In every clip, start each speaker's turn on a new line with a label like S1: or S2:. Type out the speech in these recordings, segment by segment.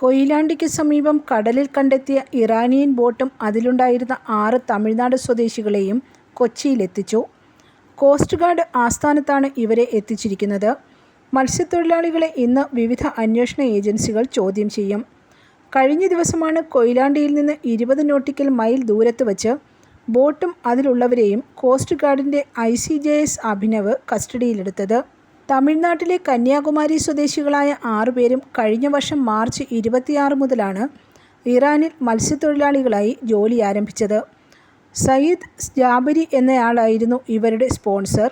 S1: കൊയിലാണ്ടിക്ക് സമീപം കടലിൽ കണ്ടെത്തിയ ഇറാനിയൻ ബോട്ടും അതിലുണ്ടായിരുന്ന ആറ് തമിഴ്നാട് സ്വദേശികളെയും കൊച്ചിയിലെത്തിച്ചു. കോസ്റ്റ് ഗാർഡ് ആസ്ഥാനത്താണ് ഇവരെ എത്തിച്ചിരിക്കുന്നത്. മത്സ്യത്തൊഴിലാളികളെ ഇന്ന് വിവിധ അന്വേഷണ ഏജൻസികൾ ചോദ്യം ചെയ്യും. കഴിഞ്ഞ ദിവസമാണ് കൊയിലാണ്ടിയിൽ നിന്ന് ഇരുപത് നോട്ടിക്കൽ മൈൽ ദൂരത്ത് വച്ച് ബോട്ടും അതിലുള്ളവരെയും coast ഗാർഡിന്റെ I. C. J. S Abhinav കസ്റ്റഡിയിലെടുത്തത്. തമിഴ്നാട്ടിലെ കന്യാകുമാരി സ്വദേശികളായ ആറുപേരും കഴിഞ്ഞ വർഷം മാർച്ച് ഇരുപത്തിയാറ് മുതലാണ് ഇറാനിൽ മത്സ്യത്തൊഴിലാളികളായി ജോലി ആരംഭിച്ചത് സയ്യിദ് ജാബരി എന്നയാളായിരുന്നു ഇവരുടെ സ്പോൺസർ.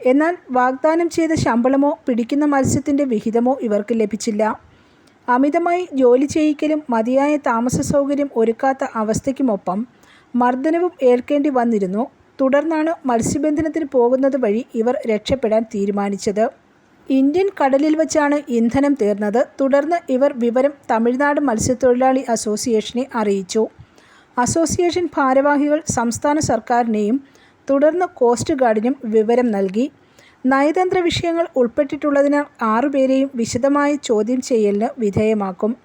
S1: എന്നാൽ വാഗ്ദാനം ചെയ്ത ശമ്പളമോ പിടിക്കുന്ന മത്സ്യത്തിന്റെ വിഹിതമോ ഇവർക്ക് ലഭിച്ചില്ല. അമിതമായി ജോലി ചെയ്യിക്കലും മതിയായ താമസ സൗകര്യം ഒരുക്കാത്ത അവസ്ഥയ്ക്കുമൊപ്പം മർദ്ദനവും ഏൽക്കേണ്ടി വന്നിരുന്നു. തുടർന്നാണ് മത്സ്യബന്ധനത്തിന് പോകുന്നത് വഴി ഇവർ രക്ഷപ്പെടാൻ തീരുമാനിച്ചത്. ഇന്ത്യൻ കടലിൽ വച്ചാണ് ഇന്ധനം തീർന്നത്. തുടർന്ന് ഇവർ വിവരം തമിഴ്നാട് മത്സ്യത്തൊഴിലാളി അസോസിയേഷനെ അറിയിച്ചു. അസോസിയേഷൻ ഭാരവാഹികൾ സംസ്ഥാന സർക്കാരിനെയും തുടർന്ന് കോസ്റ്റ് ഗാർഡിനും വിവരം നൽകി. നയതന്ത്ര വിഷയങ്ങൾ ഉൾപ്പെട്ടിട്ടുള്ളതിനാൽ ആറുപേരെയും വിശദമായ ചോദ്യം ചെയ്യലിന് വിധേയമാക്കും.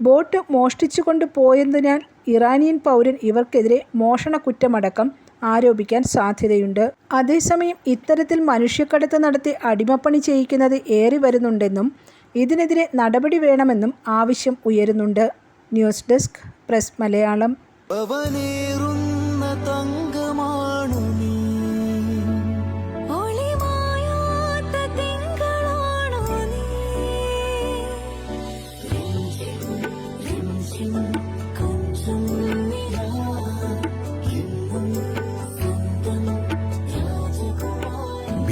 S1: ബോട്ട് മോഷ്ടിച്ചുകൊണ്ട് പോയതിനാൽ ഇറാനിയൻ പൗരൻ ഇവർക്കെതിരെ മോഷണ മോഷണക്കുറ്റമടക്കം ആരോപിക്കാൻ സാധ്യതയുണ്ട്. അതേസമയം ഇത്തരത്തിൽ മനുഷ്യക്കടത്ത് നടത്തി അടിമപ്പണി ചെയ്യിക്കുന്നത് ഏറി വരുന്നുണ്ടെന്നും ഇതിനെതിരെ നടപടി വേണമെന്നും ആവശ്യം ഉയരുന്നുണ്ട്.
S2: News desk press Malayalam രാജകുമാരി